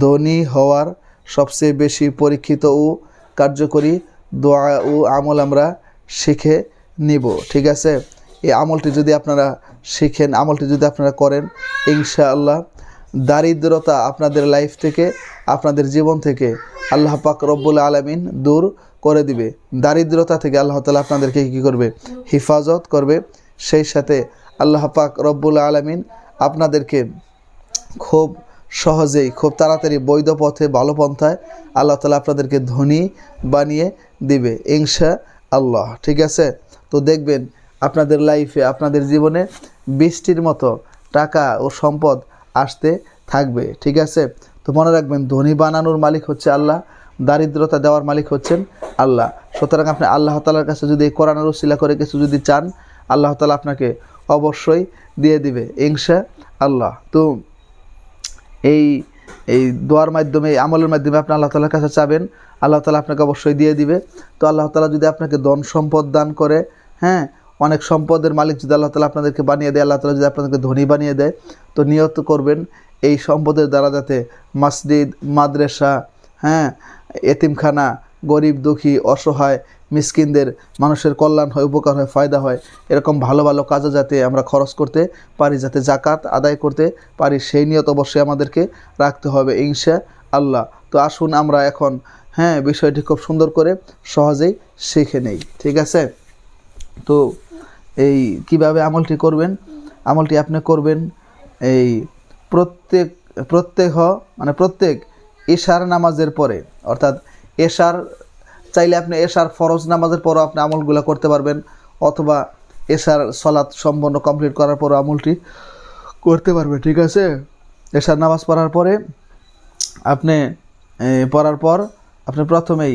ধনী হওয়ার সবচেয়ে বেশি পরীক্ষিত ও কার্যকরী দোয়া ও আমল আমরা শিখে নিব, ঠিক আছে? এই আমলটি যদি আপনারা শিখেন, আমলটি যদি আপনারা করেন, ইনশাআল্লাহ দারিদ্রতা আপনাদের লাইফ থেকে, আপনাদের জীবন থেকে আল্লাহ পাক রব্বুল আলমিন দূর করে দিবে। দারিদ্রতা থেকে আল্লাহ তালা আপনাদেরকে কী করবে? হেফাজত করবে। সেই সাথে আল্লাহ পাক রব্বুল আলমিন আপনাদেরকে খুব সহজেই, খুব তাড়াতাড়ি বৈধ পথে ভালো পন্থায় আল্লাহ তালা আপনাদেরকে ধনী বানিয়ে দিবে ইনশা আল্লাহ ঠিক আছে? তো দেখবেন, আপনাদের লাইফে আপনাদের জীবনে বৃষ্টির মতো টাকা ও সম্পদ আসতে থাকবে, ঠিক আছে? তো মনে রাখবেন, ধনী বানানোর মালিক হচ্ছে আল্লাহ, দারিদ্রতা দেওয়ার মালিক হচ্ছেন আল্লাহ। সুতরাং আপনি আল্লাহ তালার কাছে যদি এই কোরআনের উসিলা করে কিছু যদি চান, আল্লাহ তালা আপনাকে অবশ্যই দিয়ে দিবে ইনশা আল্লাহ তো এই এই দোয়ার মাধ্যমে, এই আমলের মাধ্যমে আপনি আল্লাহ তালার কাছে চাবেন, আল্লাহ তালা আপনাকে অবশ্যই দিয়ে দিবে। তো আল্লাহ তালা যদি আপনাকে ধন সম্পদ দান করে হ্যাঁ অনেক সম্পদের মালিক যদি আল্লাহ তালা আপনাদেরকে বানিয়ে দেয়, আল্লাহ তালা যদি আপনাদেরকে ধনী বানিয়ে দেয়, তো নিয়ত করবেন এই সম্পদের দ্বারা যাতে মসজিদ, মাদ্রাসা হ্যাঁ এতিমখানা গরিব, দুঃখী, অসহায়, মিসকিনদের মানুষের কল্যাণ হয়, উপকার হয়, ফায়দা হয়, এরকম ভালো ভালো কাজে যাতে আমরা খরচ করতে পারি, যাতে জাকাত আদায় করতে পারি, সেই নিয়ত অবশ্যই আমাদেরকে রাখতে হবে ইনশা আল্লাহ তো আসুন আমরা এখন হ্যাঁ বিষয়টি খুব সুন্দর করে সহজেই শিখে নেই, ঠিক আছে? তো এই কীভাবে আমলটি করবেন? আমলটি আপনি করবেন এই প্রত্যেক প্রত্যেক মানে প্রত্যেক এশার নামাজের পরে, অর্থাৎ এশার, চাইলে আপনি এশার ফরজ নামাজের পরও আপনি আমলগুলো করতে পারবেন, অথবা এশার সলাৎ সম্পন্ন কমপ্লিট করার পর আমলটি করতে পারবেন ঠিক আছে? এশার নামাজ পড়ার পরে আপনি পড়ার পর আপনি প্রথমেই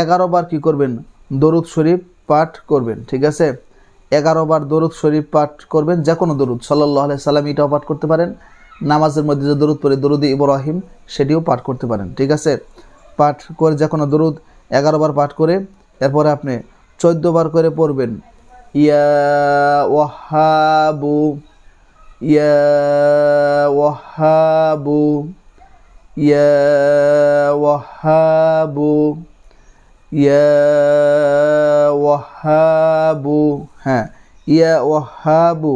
এগারো বার কী করবেন? দরুদ শরীফ পাঠ করবেন, ঠিক আছে? এগারো বার দরুদ শরীফ পাঠ করবেন যে কোনো দরুদ সাল্লাহ সাল্লাম এটাও পাঠ করতে পারেন, নামাজের মধ্যে যে দরুদ পড়ে দরুদ ইব্রাহিম, সেটিও পাঠ করতে পারেন, ঠিক আছে? পাঠ করে যে কোনো দরুদ এগারো বার পাঠ করে, এরপরে আপনি বার করে পড়বেন। ইয়া ওয়াহাবু ইয়া ওয়াহাবু ইয়া ওয়াহাবু ইয়া ওয়াহাবু হ্যাঁ ইয়া ওয়াহাবু,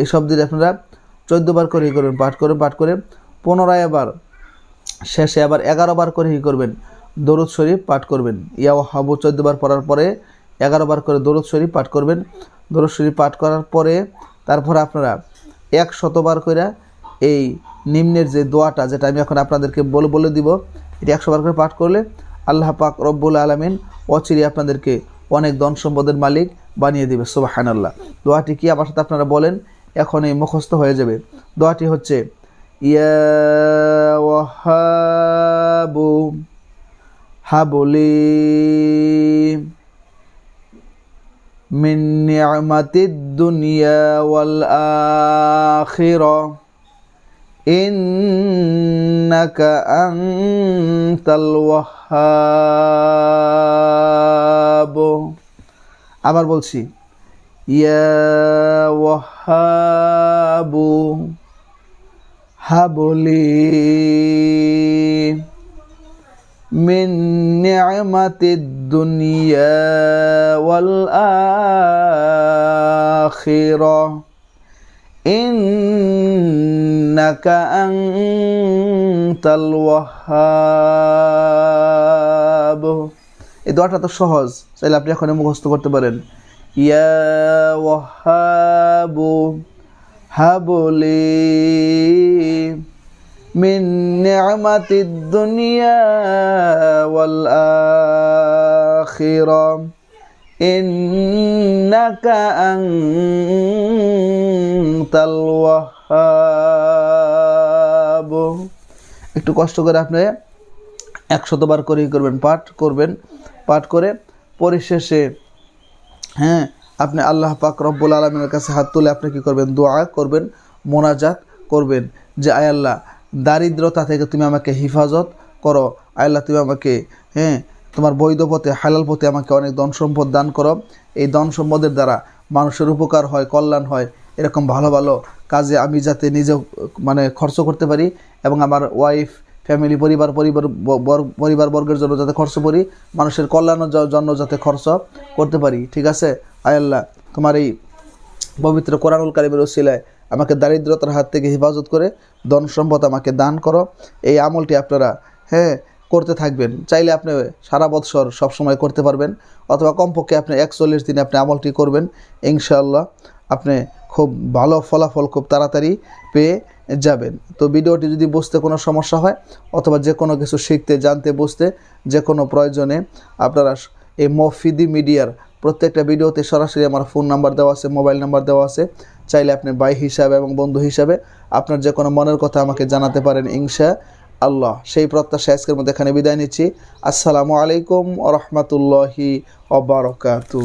এই শব্দটি আপনারা চোদ্দবার করে করবেন, পাঠ করবেন, পাঠ করে পুনরায় আবার শেষে আবার এগারো বার করে ই করবেন? দরুদ শরীফ পাঠ করবেন। ইয়া ওয়াহাবু চোদ্দবার পড়ার পরে এগারো বার করে দরুদ শরীফ পাঠ করবেন। দরুদ শরীফ পাঠ করার পরে তারপর আপনারা এক শতবার করে এই নিম্নের যে দোয়াটা, যেটা আমি এখন আপনাদেরকে বলে বলে দিব, এটি একশো বার করে পাঠ করলে আল্লাহ পাক রব্বুল আলমিন অচিরি আপনাদেরকে অনেক ধন সম্পদের মালিক বানিয়ে দিবে সুবাহান আল্লাহ দোয়াটি কি আমার সাথে আপনারা বলেন? এখন এই মুখস্থ হয়ে যাবে। দোয়াটি হচ্ছে ইয়া ওয়াহাবু হাবলি من نعمة الدنيا والآخرة إنك أنت الوهاب আবার বলছি ইয়া ওয়াহাবু হাবলি من نعمة الدنيا والآخرة إنك أنت الوهاب এই দোয়াটা তো সহজ চাইলে আপনি এখন মুখস্থ করতে পারেন ইয়া ওয়াহাবু হাবলি من نعمة الدنيا والآخرة إنك أنت الوهاب একটু কষ্ট করে আপনি একশতবার করে ই করবেন পাঠ করবেন পাঠ করে পরিশেষে হ্যাঁ আপনি আল্লাহ পাক রব্বুল আলমিনের কাছে হাত তুলে আপনি কি করবেন? দোয়া করবেন, মোনাজাত করবেন যে, আয় আল্লাহ, দারিদ্রতা থেকে তুমি আমাকে হেফাজত করো। আয় আল্লাহ, তুমি আমাকে হ্যাঁ তোমার বৈধ পথে, হালাল পথে আমাকে অনেক ধন সম্পদ দান করো। এই ধন সম্পদের দ্বারা মানুষের উপকার হয়, কল্যাণ হয়। এরকম ভালো ভালো কাজে আমি যাতে নিজেও মানে খরচ করতে পারি এবং আমার ওয়াইফ ফ্যামিলি পরিবার পরিবার পরিবার বর্গের জন্য যাতে খরচ করি, মানুষের কল্যাণের জন্য যাতে খরচ করতে পারি, ঠিক আছে? আয় আল্লাহ, তোমার এই পবিত্র কোরআনুল কারিমের ওসিলায় আমাকে দারিদ্রতার হাত থেকে হেফাজত করে, ধন সম্পদ আমাকে দান করো। এই আমলটি আপনারা হ্যাঁ করতে থাকবেন। চাইলে আপনি সারা বৎসর সবসময় করতে পারবেন, অথবা কমপক্ষে আপনি একচল্লিশ দিনে আপনি আমলটি করবেন। ইনশাআল্লাহ, আপনি খুব ভালো ফলাফল খুব তাড়াতাড়ি পেয়ে যাবেন। তো ভিডিওটি যদি বুঝতে কোনো সমস্যা হয়, অথবা যে কোনো কিছু শিখতে, জানতে, বুঝতে যে কোনো প্রয়োজনে আপনারা এই মফিদি মিডিয়ার প্রত্যেকটা ভিডিওতে সরাসরি আমার ফোন নাম্বার দেওয়া আছে, মোবাইল নাম্বার দেওয়া আছে। চাইলে আপনি ভাই হিসাবে এবং বন্ধু হিসাবে আপনার যে কোনো মনের কথা আমাকে জানাতে পারেন, ইনশা আল্লাহ। সেই প্রত্যাশা আজকের মধ্যে এখানে বিদায় নিচ্ছি। আসসালামু আলাইকুম রহমতুল্লাহি অবরকাতু